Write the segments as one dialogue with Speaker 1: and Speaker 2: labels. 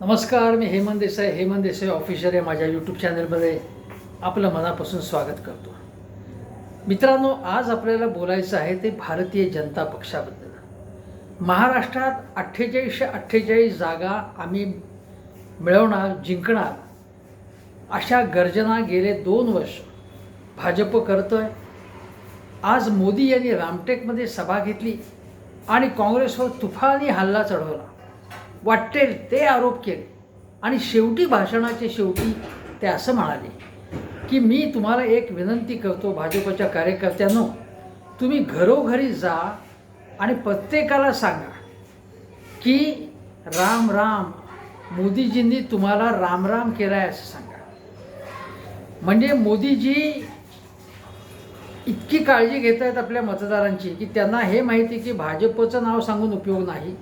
Speaker 1: नमस्कार मी हेमंत देसाई. हेमंत देसाई ऑफिशियल या माझ्या यूट्यूब चॅनलमध्ये आपलं मनापासून स्वागत करतो. मित्रांनो आज आपल्याला बोलायचं आहे ते भारतीय जनता पक्षाबद्दल. महाराष्ट्रात अठ्ठेचाळीसशे अठ्ठेचाळीस जागा आम्ही मिळवणार जिंकणार अशा गर्जना गेले दोन वर्ष भाजप करतो आहे आज मोदी यांनी रामटेकमध्ये सभा घेतली आणि काँग्रेसवर तुफानी हल्ला चढवला. वाटेल ते आरोप केले. आणि शेवटी भाषणाचे शेवटी ते असं म्हणाले की मी तुम्हाला एक विनंती करतो भाजपच्या कार्यकर्त्यांनो तुम्ही घरोघरी जा आणि प्रत्येकाला सांगा की राम राम मोदीजींनी तुम्हाला राम राम केला आहे असं सांगा. म्हणजे मोदीजी इतकी काळजी घेत आहेत आपल्या मतदारांची की त्यांना हे माहिती की भाजपचं नाव सांगून उपयोग नाही.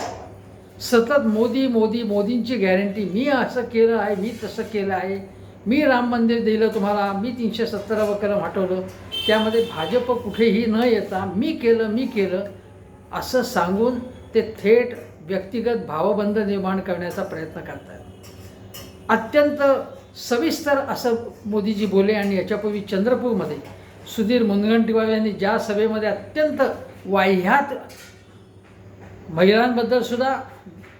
Speaker 1: सतत मोदी मोदी मोदींची गॅरंटी मी असं केलं आहे मी तसं केलं आहे. मी राम मंदिर दिलं तुम्हाला मी तीनशे सत्तरावं कलम हटवलं त्यामध्ये भाजप कुठेही न येता मी केलं मी केलं असं सांगून ते थेट व्यक्तिगत भावबंध निर्माण करण्याचा प्रयत्न करतात अत्यंत सविस्तर असं मोदीजी बोले आणि याच्यापूर्वी चंद्रपूरमध्ये सुधीर मुनगंटीवार यांनी ज्या सभेमध्ये अत्यंत वाह्यात महिलांबद्दल सुद्धा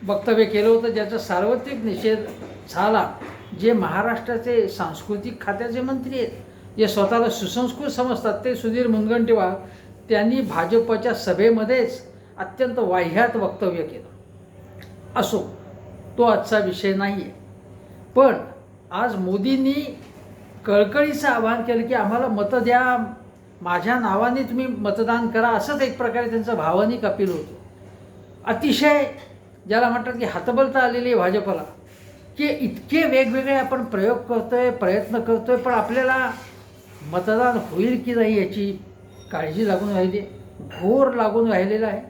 Speaker 1: वक्तव्य केलं होतं. ज्याचा सार्वत्रिक निषेध झाला. जे महाराष्ट्राचे सांस्कृतिक खात्याचे मंत्री आहेत जे स्वतःला सुसंस्कृत समजतात ते सुधीर मुनगंटीवार त्यांनी भाजपच्या सभेमध्येच अत्यंत वाह्यात वक्तव्य केलं. असो तो आजचा विषय नाही आहे पण आज मोदींनी कळकळीचं आवाहन केलं की आम्हाला मतं द्या. माझ्या नावाने तुम्ही मतदान करा. असंच एक प्रकारे त्यांचं भावनिक अपील होतं. अतिशय ज्याला म्हणतात की हातबलता आलेली आहे भाजपला की इतके वेगवेगळे आपण प्रयोग करतो आहे प्रयत्न करतो आहे पण आपल्याला मतदान होईल की नाही याची काळजी लागून राहिली आहे घोर लागून राहिलेला आहे.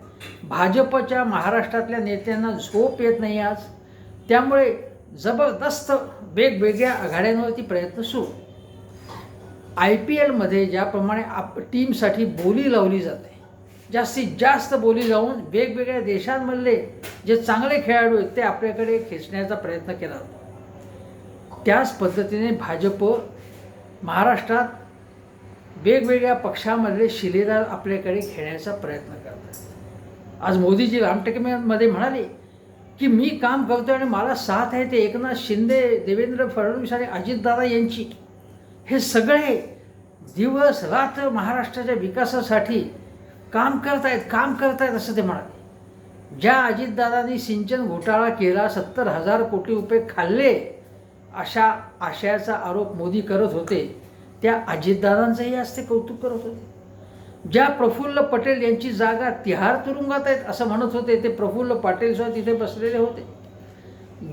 Speaker 1: भाजपच्या महाराष्ट्रातल्या नेत्यांना झोप येत नाही आज. त्यामुळे जबरदस्त वेगवेगळ्या आघाड्यांवरती प्रयत्न सुरू. आय पी एलमध्ये ज्याप्रमाणे आप टीमसाठी बोली लावली जाते जास्तीत जास्त बोली जाऊन वेगवेगळ्या देशांमधले जे चांगले खेळाडू आहेत ते आपल्याकडे खेचण्याचा प्रयत्न केला. जातो त्याच पद्धतीने भाजप महाराष्ट्रात वेगवेगळ्या पक्षामधले शिलेदार आपल्याकडे खेळण्याचा प्रयत्न करतात. आज मोदीजी रामटेकमध्ये म्हणाले की मी काम करतो आणि मला साथ आहे ते एकनाथ शिंदे देवेंद्र फडणवीस आणि अजितदादा यांची. हे सगळे दिवस रात्र महाराष्ट्राच्या विकासासाठी काम करतायत काम करतायत असं ते म्हणाले. ज्या अजितदादांनी सिंचन घोटाळा केला सत्तर हजार कोटी रुपये खाल्ले अशा आशयाचा आरोप मोदी करत होते त्या अजितदादांचंही आज ते कौतुक करत होते. ज्या प्रफुल्ल पटेल यांची जागा तिहार तुरुंगात आहेत असं म्हणत होते ते प्रफुल्ल पाटील तिथे बसलेले होते.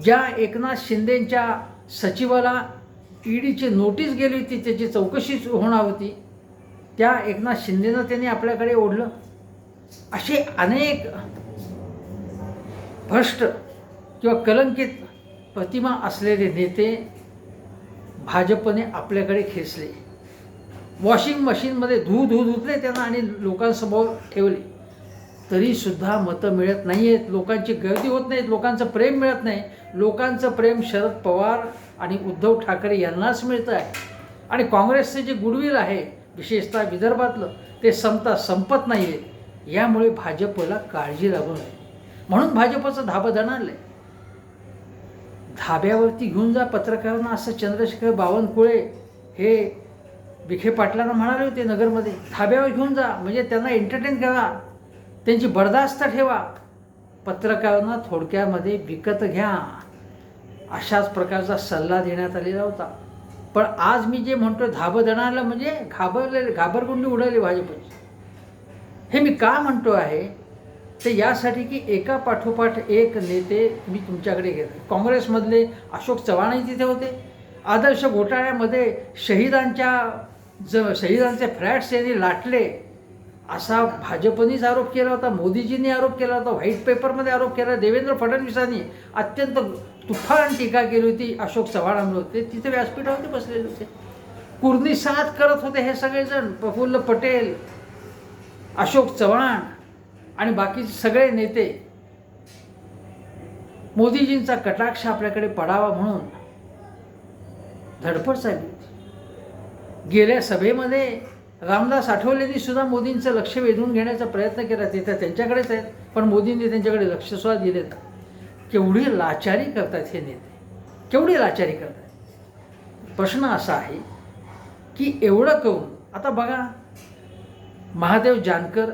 Speaker 1: ज्या एकनाथ शिंदेंच्या सचिवाला ईडीची नोटीस गेली होती त्याची चौकशी होणार होती त्या एकनाथ शिंदेनं त्यांनी आपल्याकडे ओढलं. असे अनेक भ्रष्ट किंवा कलंकित प्रतिमा असलेले नेते भाजपने आपल्याकडे खेचले. वॉशिंग मशीनमध्ये धू धू धुतले त्यांना आणि लोकांसमोर ठेवले. तरीसुद्धा मतं मिळत नाही आहेत लोकांची गर्दी होत नाहीत. लोकांचं प्रेम मिळत नाही. लोकांचं प्रेम शरद पवार आणि उद्धव ठाकरे यांनाच मिळतं आहे आणि काँग्रेसचे जे गुडविल आहे विशेषतः विदर्भातलं ते संपता संपत नाही आहे यामुळे भाजपला काळजी लागून नये म्हणून भाजपचं धाबं दणाणलं आहे धाब्यावरती घेऊन जा पत्रकारांना असं चंद्रशेखर बावनकुळे हे विखे पाटलांना म्हणाले होते नगरमध्ये धाब्यावर घेऊन जा म्हणजे त्यांना एंटरटेन करा. त्यांची बर्दास्त ठेवा. पत्रकारांना थोडक्यामध्ये विकत घ्या. अशाच प्रकारचा सल्ला देण्यात आलेला होता. पण आज मी जे म्हणतो धाबधणाला म्हणजे घाबरले घाबरगुंडी उडाली भाजपची. हे मी का म्हणतो आहे? ते यासाठी की एका पाठोपाठ एक नेते मी तुमच्याकडे घेतो काँग्रेसमधले अशोक चव्हाणही तिथे होते. आदर्श घोटाळ्यामध्ये शहीदांच्या ज शहीदांचे फ्लॅट्स यांनी लाटले. असा भाजपनीच आरोप केला होता मोदीजींनी आरोप केला होता व्हाईट पेपरमध्ये आरोप केला देवेंद्र फडणवीसांनी. अत्यंत तुफान टीका केली होती अशोक चव्हाणांवर होते. तिथे व्यासपीठावरती बसलेले होते. कुर्नी साथ करत होते हे सगळेजण प्रफुल्ल पटेल अशोक चव्हाण आणि बाकीचे सगळे नेते. मोदीजींचा कटाक्ष आपल्याकडे पडावा म्हणून धडपड चालली होती. गेल्या सभेमध्ये रामदास आठवलेंनी सुद्धा मोदींचं लक्ष वेधून घेण्याचा प्रयत्न केला. ते तर त्यांच्याकडेच आहेत पण मोदींनी त्यांच्याकडे लक्षसुद्धा दिले केवढी लाचारी करतात हे नेते? केवढी लाचारी करतात? प्रश्न असा आहे की एवढं करून आता बघा महादेव जानकर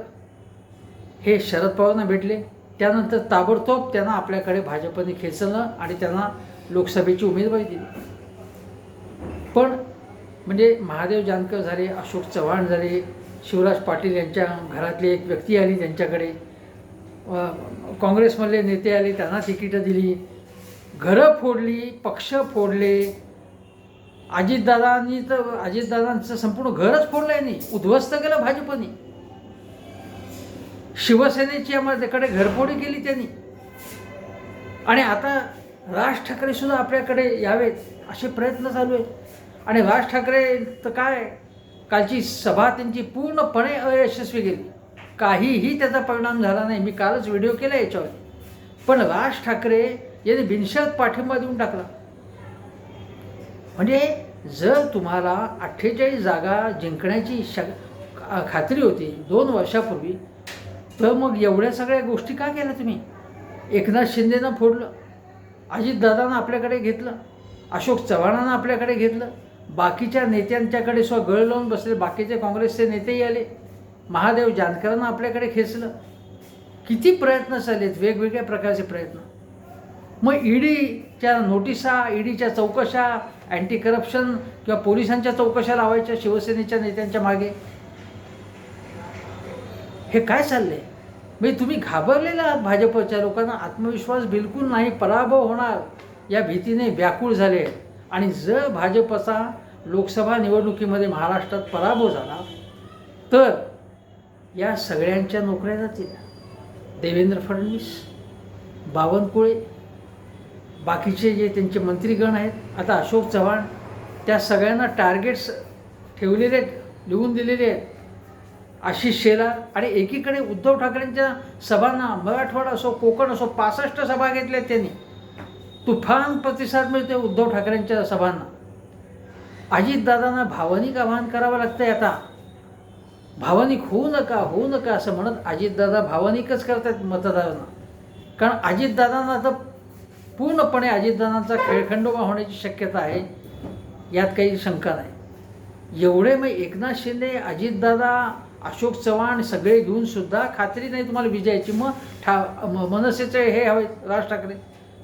Speaker 1: हे शरद पवारांना भेटले. त्यानंतर ताबडतोब त्यांना आपल्याकडे भाजपने खेचलं आणि त्यांना लोकसभेची उमेदवारी दिली. पण म्हणजे महादेव जानकर झाले अशोक चव्हाण झाले शिवराज पाटील यांच्या घरातली एक व्यक्ती आली त्यांच्याकडे. काँग्रेसमधले नेते आले त्यांना तिकीटं दिली. घरं फोडली पक्ष फोडले. अजितदादांनी तर अजितदादांचं संपूर्ण घरच फोडलं आहे नाही उद्ध्वस्त केलं भाजपने. शिवसेनेची आम्हाकडे घरफोडी केली त्यांनी. आणि आता राज ठाकरे सुद्धा आपल्याकडे यावेत असे प्रयत्न चालू आहेत. आणि राज ठाकरे तर काय कालची सभा त्यांची पूर्णपणे अयशस्वी गेली. काहीही त्याचा परिणाम झाला नाही. मी कालच व्हिडिओ केला याच्यावर. पण राज ठाकरे यांनी बिनशर्त पाठिंबा देऊन टाकला. म्हणजे जर तुम्हाला अठ्ठेचाळीस जागा जिंकण्याची श खात्री होती दोन वर्षापूर्वी तर मग एवढ्या सगळ्या गोष्टी का केल्या तुम्ही? एकनाथ शिंदेनं फोडलं अजितदादानं आपल्याकडे घेतलं अशोक चव्हाणांना आपल्याकडे घेतलं बाकीच्या नेत्यांच्याकडे स्व गळ लावून बसले बाकीचे काँग्रेसचे नेतेही आले. महादेव जानकरांना आपल्याकडे खेचलं. किती प्रयत्न झालेत वेगवेगळ्या प्रकारचे प्रयत्न. मग ईडीच्या नोटिसा ईडीच्या चौकशा अँटी करप्शन किंवा पोलिसांच्या चौकशा लावायच्या शिवसेनेच्या नेत्यांच्या मागे. हे काय चाललंय? म्हणजे तुम्ही घाबरलेला आहात भाजपच्या लोकांना आत्मविश्वास बिलकुल नाही पराभव होणार. या भीतीने व्याकुळ झाले. आणि जर भाजपचा लोकसभा निवडणुकीमध्ये महाराष्ट्रात पराभव झाला तर या सगळ्यांच्या नोकऱ्या जातील. देवेंद्र फडणवीस बावनकुळे बाकीचे जे त्यांचे मंत्रीगण आहेत आता अशोक चव्हाण त्या सगळ्यांना टार्गेट्स ठेवलेले आहेत लिहून दिलेले आहेत. आशिष शेलार आणि एकीकडे उद्धव ठाकरेंच्या सभांना मराठवाडा असो कोकण असो पासष्ट सभा घेतल्या त्यांनी. तुफान प्रतिसाद मिळते उद्धव ठाकरेंच्या सभांना. अजितदादांना भावनिक आवाहन करावं लागतंय आता. भावनिक होऊ नका होऊ नका असं म्हणत अजितदादा भावनिकच करतात मतदारांना. कारण अजितदादांना तर पूर्णपणे अजितदादांचा खेळखंडोबा होण्याची शक्यता आहे यात काही शंका नाही. एवढे मग एकनाथ शिंदे अजितदादा अशोक चव्हाण सगळे घेऊन सुद्धा खात्री नाही तुम्हाला विजयाची. मग ठा म- मनसेचे हे हवे राज ठाकरे.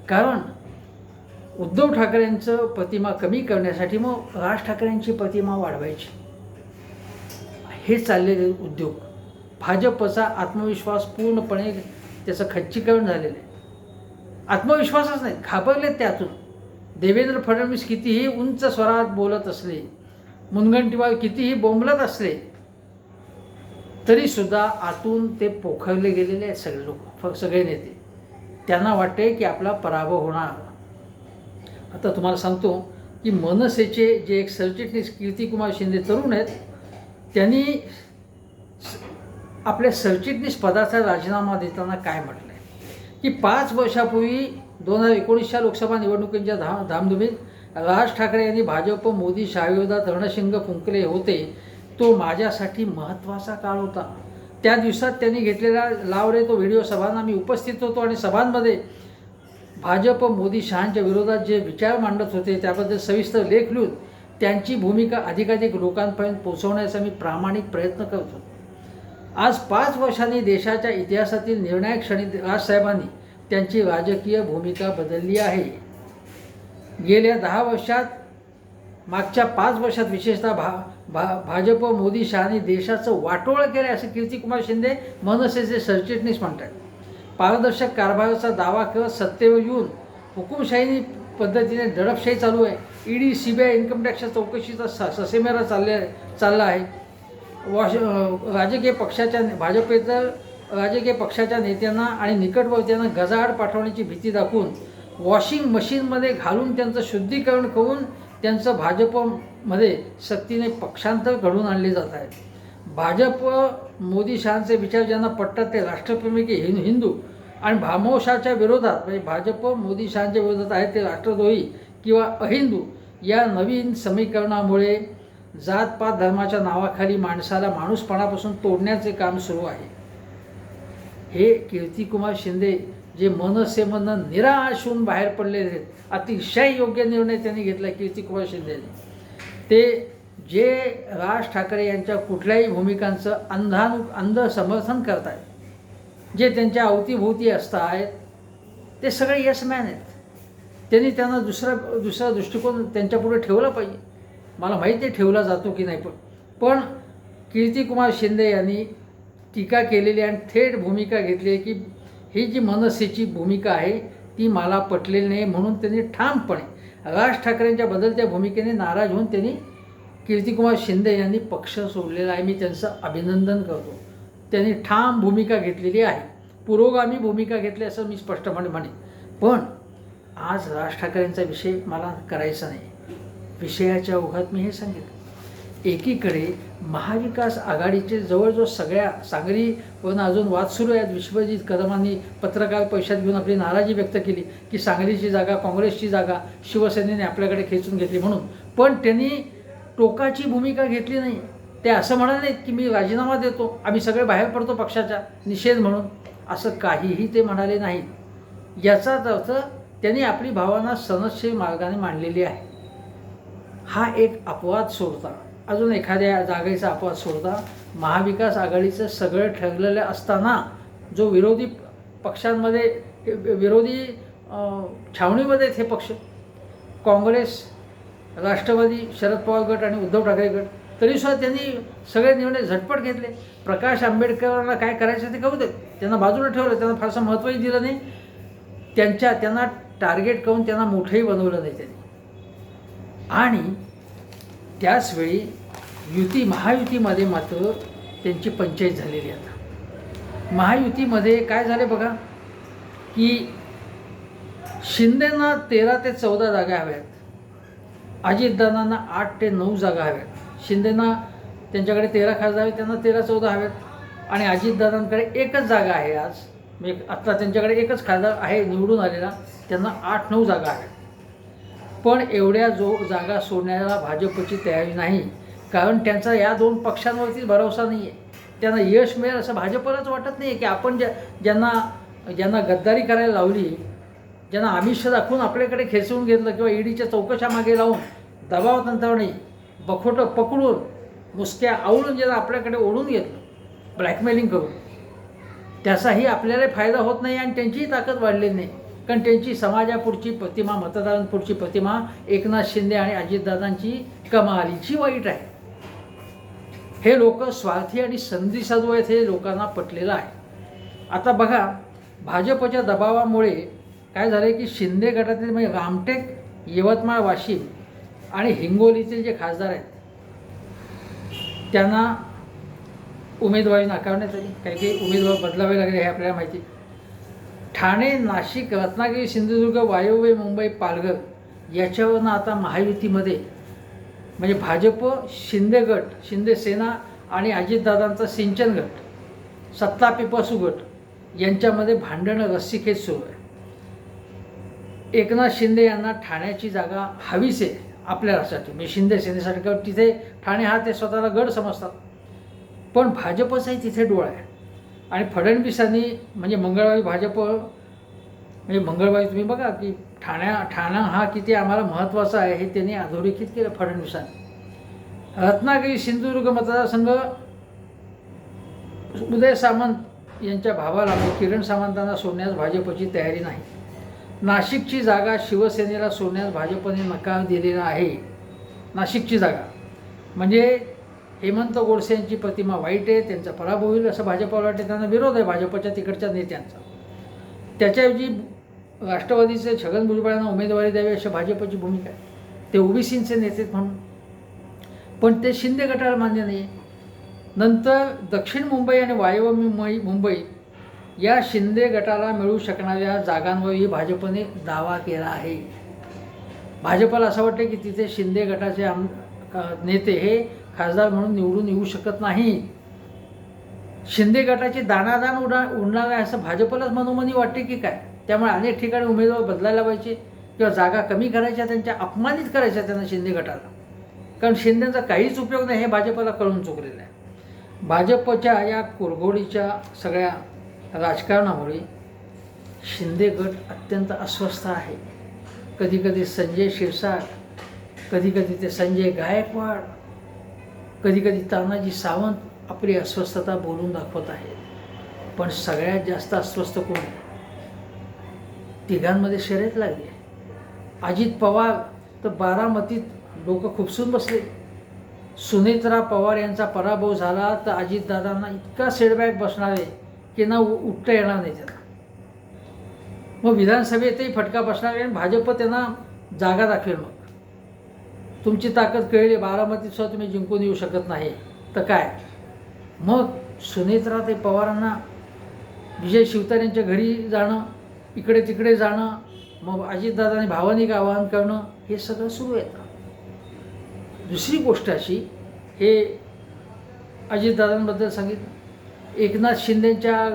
Speaker 1: कारण उद्धव ठाकरेंचं प्रतिमा कमी करण्यासाठी मग राज ठाकरेंची प्रतिमा वाढवायची. हे चाललेले उद्योग. भाजपचा आत्मविश्वास पूर्णपणे त्याचं खच्चीकरण झालेलं आहे. आत्मविश्वासच नाही घाबरलेत त्यातून. देवेंद्र फडणवीस कितीही उंच स्वरात बोलत असले मुनगंटीवार कितीही बोंबलत असले तरीसुद्धा आतून ते पोखरले गेलेले आहेत सगळे लोक फ सगळे नेते. त्यांना वाटते की आपला पराभव होणार. आता तुम्हाला सांगतो की मनसेचे जे एक सरचिटणीस कीर्तिकुमार शिंदे तरुण आहेत त्यांनी स- आपल्या सरचिटणीस पदाचा राजीनामा देताना काय म्हटलं आहे की पाच वर्षापूर्वी दोन हजार एकोणीसच्या लोकसभा निवडणुकींच्या धा धामधुमीत राज ठाकरे यांनी भाजप मोदी शाहविरोधात रणशिंग फुंकले होते. तो माझ्यासाठी महत्त्वाचा काळ होता. त्या दिवसात त्यांनी घेतलेला लाव रे तो व्हिडिओ सभांना मी उपस्थित होतो आणि सभांमध्ये भाजप मोदी शहांच्या विरोधात जे विचार मांडत होते त्याबद्दल सविस्तर लेख लिहून त्यांची भूमिका अधिकाधिक लोकांपर्यंत पोहोचवण्याचा मी प्रामाणिक प्रयत्न करतो. आज पाच वर्षांनी देशाच्या इतिहासातील निर्णायक क्षणी राजसाहेबांनी त्यांची राजकीय भूमिका बदलली आहे. गेल्या दहा वर्षात मागच्या पाच वर्षात विशेषतः भा भा भाजप मोदी शहानी देशाचं वाटोळं केलं असं कीर्तिकुमार शिंदे मनसेचे सरचिटणीस म्हणतात. पारदर्शक कारभाराचा दावा करत सत्तेवर येऊन हुकुमशाही पद्धतीने दडपशाही चालू आहे. ED C B I income टॅक्सच्या चौकशीचा स ससेमेरा चालले चालला आहे. वॉश राजकीय पक्षाच्या भाजपेतर राजकीय पक्षाच्या नेत्यांना आणि निकटवर्त्यांना गजाआड पाठवण्याची भीती दाखवून वॉशिंग मशीनमध्ये घालून त्यांचं शुद्धीकरण करून त्यांचं भाजपमध्ये सक्तीने पक्षांतर घडवून आणले जात आहे. भाजप मोदी शहांचे विचार ज्यांना पटतात ते राष्ट्रप्रेमी की हिंदू. हिंदू आणि भामोशाच्या विरोधात म्हणजे भाजप मोदी शहांच्या विरोधात आहेत ते राष्ट्रद्रोही. किंवा अहिंदू या नवीन समीकरणामुळे जातपात धर्माच्या नावाखाली माणसाला माणूसपणापासून तोडण्याचे काम सुरू आहे. हे कीर्तिकुमार शिंदे जे मनसे मन निराश होऊन बाहेर पडलेले आहेत अतिशय योग्य निर्णय त्यांनी घेतला कीर्तिकुमार शिंदेने. ते जे राज ठाकरे यांच्या कुठल्याही भूमिकांचं अंधानु अंध समर्थन करत आहेत जे त्यांच्या अवतीभोवती असत आहेत ते सगळे यशमॅन आहेत. त्यांनी त्यांना दुसरा दुसरा दृष्टिकोन त्यांच्यापुढे ठेवला पाहिजे. मला माहिती आहे ठेवला जातो की नाही पण पण कीर्तिकुमार शिंदे यांनी टीका केलेली आणि थेट भूमिका घेतली आहे की ही जी मनसेची भूमिका आहे ती मला पटलेली नाही म्हणून त्यांनी ठामपणे राज ठाकरेंच्या बदलत्या भूमिकेने नाराज होऊन त्यांनी कीर्तिकुमार शिंदे यांनी पक्ष सोडलेला आहे. मी त्यांचं अभिनंदन करतो. त्यांनी ठाम भूमिका घेतलेली आहे. पुरोगामी भूमिका घेतली असं मी स्पष्टपणे म्हणेन. पण आज राज ठाकरेंचा विषय मला करायचा नाही. विषयाच्या ओघात मी हे सांगितलं एकीकडे महाविकास आघाडीचे जवळजवळ सगळ्या सांगली पण अजून वाद सुरू आहेत. विश्वजित कदमांनी पत्रकार परिषद घेऊन आपली नाराजी व्यक्त केली की सांगलीची जागा काँग्रेसची जागा शिवसेनेने आपल्याकडे खेचून घेतली म्हणून. पण त्यांनी टोकाची भूमिका घेतली नाही. ते असं म्हणाले नाहीत की मी राजीनामा देतो आम्ही सगळे बाहेर पडतो पक्षाच्या निषेध म्हणून. असं काहीही ते म्हणाले नाहीत. याचाच अर्थ त्यांनी आपली भावना सनस्य मार्गाने मांडलेली आहे. हा एक अपवाद सोडता अजून एखाद्या जागेचा अपवाद सोडता महाविकास आघाडीचं सगळं ठरलेलं असताना जो विरोधी पक्षांमध्ये विरोधी छावणीमध्ये आहेत हे पक्ष काँग्रेस राष्ट्रवादी शरद पवार गट आणि उद्धव ठाकरे गट तरीसुद्धा त्यांनी सगळे निर्णय झटपट घेतले. प्रकाश आंबेडकरांना काय करायचं ते करू देत. त्यांना बाजूला ठेवलं त्यांना फारसं महत्त्वही दिलं नाही. त्यांच्या त्यांना टार्गेट करून त्यांना मोठंही बनवलं नाही त्यांनी. आणि त्याचवेळी युती महायुतीमध्ये मात्र त्यांची पंचायत झालेली आता. महायुतीमध्ये काय झाले बघा की शिंदेना तेरा ते चौदा जागा हव्यात अजितदादांना आठ ते नऊ जागा हव्यात. शिंदेना त्यांच्याकडे तेरा खासदार आहेत त्यांना तेरा चौदा हव्यात. आणि अजितदादांकडे एकच जागा आहे आज. म्हणजे आत्ता त्यांच्याकडे एकच खासदार आहे निवडून आलेला. त्यांना आठ नऊ जागा आहेत. पण एवढ्या जो जागा सोडण्याला भाजपची तयारी नाही कारण त्यांचा या दोन पक्षांवरतीच भरोसा नाही आहे त्यांना यश मिळेल असं भाजपलाच वाटत नाही आहे की आपण ज्या ज्यांना ज्यांना गद्दारी करायला लावली ज्यांना आमिष दाखवून आपल्याकडे खेचवून घेतलं किंवा ईडीच्या चौकशा मागे लावून दबाव तंत्राने बखोटं पकडून मुसक्या आवळून ज्यांना आपल्याकडे ओढून घेतलं ब्लॅकमेलिंग करून त्याचाही आपल्याला फायदा होत नाही आणि त्यांचीही ताकद वाढलेली नाही. कारण त्यांची समाजापुढची प्रतिमा मतदारांपुढची प्रतिमा एकनाथ शिंदे आणि अजितदादांची कमालीची वाईट आहे. हे लोक स्वार्थी आणि संधी साधू आहेत हे लोकांना पटलेलं आहे. आता बघा भाजपच्या दबावामुळे काय झालं की शिंदे गटातील म्हणजे रामटेक यवतमाळ वाशिम आणि हिंगोलीतील जे खासदार आहेत त्यांना उमेदवारी नाकारण्यात आली. काही काही उमेदवार बदलावे लागले हे आपल्याला माहिती. ठाणे नाशिक रत्नागिरी सिंधुदुर्ग वायव्य मुंबई पालघर याच्यावरनं आता महायुतीमध्ये म्हणजे भाजप शिंदे गट शिंदे सेना आणि अजितदादांचा सिंचन गट सत्ता पिपासू गट यांच्यामध्ये भांडणं रस्सीखेच सुरू आहे. एकनाथ शिंदे यांना ठाण्याची जागा हवीच आहे आपल्यासाठी म्हणजे शिंदे सेनेसाठी तिथे ठाणे हा ते स्वतःला गड समजतात. पण भाजपचाही तिथे डोळा आहे. आणि फडणवीसांनी म्हणजे मंगळवारी भाजप म्हणजे मंगळवारी तुम्ही बघा की ठाण्या ठाणा हा किती आम्हाला महत्त्वाचा आहे हे त्यांनी अधोरेखित केलं फडणवीसांनी. रत्नागिरी सिंधुदुर्ग मतदारसंघ उदय सामंत यांच्या भावाला म्हणजे किरण सामंतांना सोडण्यास भाजपची तयारी नाही. नाशिकची जागा शिवसेनेला सोडण्यास भाजपने नकार दिलेला आहे. नाशिकची जागा. म्हणजे हेमंत गोडसे यांची प्रतिमा वाईट आहे त्यांचा पराभव होईल असं भाजपाला वाटते त्यांना विरोध आहे भाजपच्या तिकडच्या नेत्यांचा. त्याच्याऐवजी राष्ट्रवादीचे छगन भुजबळ यांना उमेदवारी द्यावी अशी भाजपची भूमिका आहे. ते ओबीसींचे नेते म्हणून. पण ते शिंदे गटाला मान्य नाही नंतर दक्षिण मुंबई आणि वायव्य मुंबई मुंबई या शिंदे गटाला मिळू शकणाऱ्या जागांवरही भाजपने दावा केला आहे. भाजपला असं वाटतं की तिथे शिंदे गटाचे आम नेते हे खासदार म्हणून निवडून येऊ शकत नाही. शिंदे गटाची दानादान उडा उडणार आहे असं भाजपलाच मनोमनी वाटते की काय? त्यामुळे अनेक ठिकाणी उमेदवार बदलायला पाहिजे किंवा जागा कमी करायच्या त्यांच्या अपमानित करायच्या त्यांना शिंदे गटाला. कारण शिंदेचा काहीच उपयोग नाही हे भाजपला कळून चुकलेलं आहे. भाजपच्या या कुरघोडीच्या सगळ्या राजकारणामुळे शिंदे गट अत्यंत अस्वस्थ आहे. कधीकधी संजय शिरसाट कधीकधी ते संजय गायकवाड कधीकधी तानाजी सावंत आपली अस्वस्थता बोलून दाखवत आहेत पण सगळ्यात जास्त अस्वस्थ कोण आहे? तिघांमध्ये शर्यत लागली. अजित पवार तर बारामतीत लोक खुपसून बसले. सुनेत्रा पवार यांचा पराभव झाला तर अजितदादांना इतका सेडबॅक बसणार आहे की ना उ- उठता येणार नाही त्यांना. मग विधानसभेतही फटका बसणार आहे आणि भाजप त्यांना जागा दाखवेल मग. तुमची ताकद कळली बारामतीसुद्धा तुम्ही जिंकून येऊ शकत नाही. तर काय? मग सुनेत्रा ते पवारांना विजय शिवतारेंच्या घरी जाणं इकडे तिकडे जाणं मग अजितदादांनी भावनिक आवाहन करणं हे सगळं सुरू येतं दुसरी गोष्ट अशी हे अजितदादांबद्दल सांगितलं. एकनाथ शिंदेच्या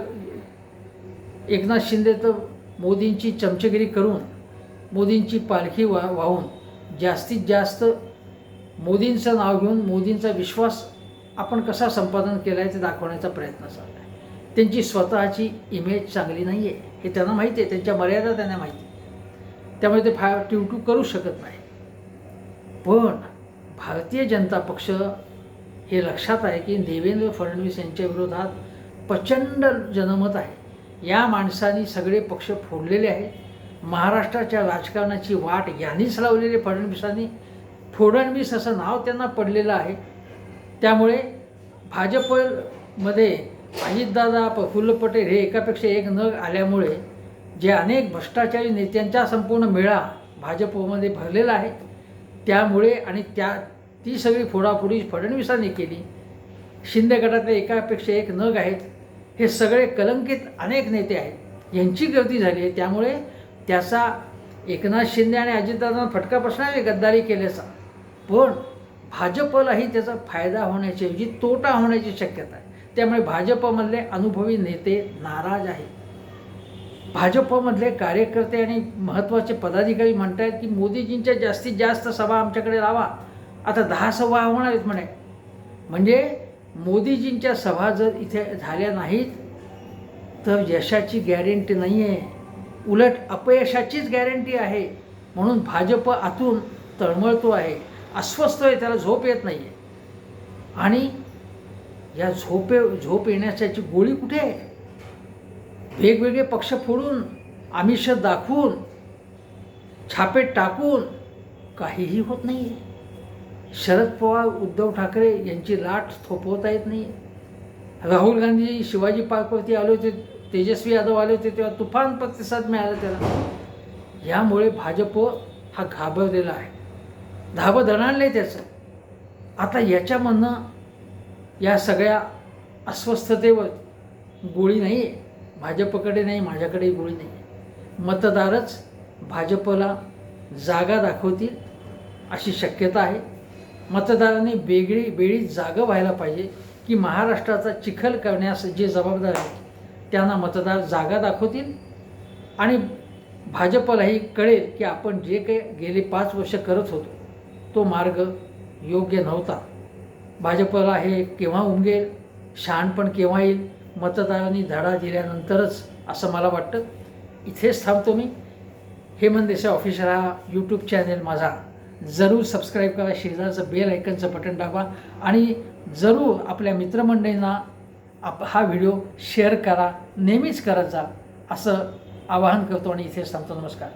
Speaker 1: एकनाथ शिंदे तर मोदींची चमचगिरी करून मोदींची पालखी वा वाहून जास्तीत जास्त मोदींचं नाव घेऊन मोदींचा विश्वास आपण कसा संपादन केला आहे ते दाखवण्याचा प्रयत्न चालला आहे त्यांची स्वतःची इमेज चांगली नाही आहे हे त्यांना माहिती आहे त्यांच्या मर्यादा त्यांना माहिती आहे. त्यामुळे ते फार ट्यूटू करू शकत नाही. पण भारतीय जनता पक्ष हे लक्षात आहे की देवेंद्र फडणवीस यांच्या विरोधात प्रचंड जनमत आहे. या माणसांनी सगळे पक्ष फोडलेले आहेत. महाराष्ट्राच्या राजकारणाची वाट यांनीच लावलेली फडणवीसांनी. फडणवीस असं नाव त्यांना पडलेलं आहे. त्यामुळे भाजपमध्ये अजितदादा प्रफुल्ल पटेल हे एकापेक्षा एक न आल्यामुळे जे अनेक भ्रष्टाचारी नेत्यांचा संपूर्ण मेळा भाजपमध्ये भरलेला आहे. त्यामुळे आणि त्या ती सगळी फोडाफोडी फडणवीसांनी केली. शिंदे गटातले एकापेक्षा एक नग आहेत. हे सगळे कलंकित अनेक नेते आहेत. यांची गर्दी झाली आहे. त्यामुळे त्याचा एकनाथ शिंदे आणि अजितदादांना फटका बसणार आहे गद्दारी केल्याचा. पण भाजपलाही त्याचा फायदा होण्याची तोटा होण्याची शक्यता आहे. त्यामुळे भाजपमधले अनुभवी नेते नाराज आहेत. भाजपमधले कार्यकर्ते आणि महत्त्वाचे पदाधिकारी म्हणत आहेत की मोदीजींच्या जास्तीत जास्त सभा आमच्याकडे लावा. आता दहा सभा होणार आहेत म्हणे. म्हणजे मोदीजींच्या सभा जर इथे झाल्या नाहीत तर यशाची गॅरंटी नाही आहे उलट अपयशाचीच गॅरंटी आहे. म्हणून भाजप आतून तळमळतो आहे. अस्वस्थ आहे त्याला झोप येत नाही आहे आणि या झोपे झोप येण्याची गोळी कुठे आहे? वेगवेगळे पक्ष फोडून आमिष दाखवून छापे टाकून काहीही होत नाही आहे शरद पवार उद्धव ठाकरे यांची लाट थोपवता येत नाही राहुल गांधी शिवाजी पार्कवरती आले होते. तेजस्वी यादव आले होते तेव्हा तुफान प्रतिसाद मिळाला त्याला. यामुळे भाजप हा घाबरलेला आहे. धाबं दणाणलं आहे त्याचं. आता याच्यामधनं या सगळ्या अस्वस्थतेवर गोळी नाही आहे भाजपकडे नाही माझ्याकडेही गोळी नाही आहे मतदारच भाजपला जागा दाखवतील अशी शक्यता आहे. मतदारांनी वेगळी वेळी जागं व्हायला पाहिजे की महाराष्ट्राचा चिखल करण्यास जे जबाबदार आहे त्यांना मतदार जागा दाखवतील. आणि भाजपलाही कळेल की आपण जे काही गेले पाच वर्ष करत होतो तो मार्ग योग्य नव्हता. भाजपला हे केव्हा उमगेल? शहाणपण केव्हा येईल? मतदारांनी धडा दिल्यानंतरच असं मला वाटतं. इथेच थांबतो मी. हेमंत देसाई ऑफिशियल हा यूट्यूब चॅनेल माझा. जरूर सबस्क्राईब करा. शेजारचं बेल ऐकनचं बटन दाबा. आणि जरूर आपल्या मित्रमंडळींना आप हा व्हिडिओ शेअर करा नेहमीच करत जा असं आवाहन करतो आणि इथेच थांबतो नमस्कार.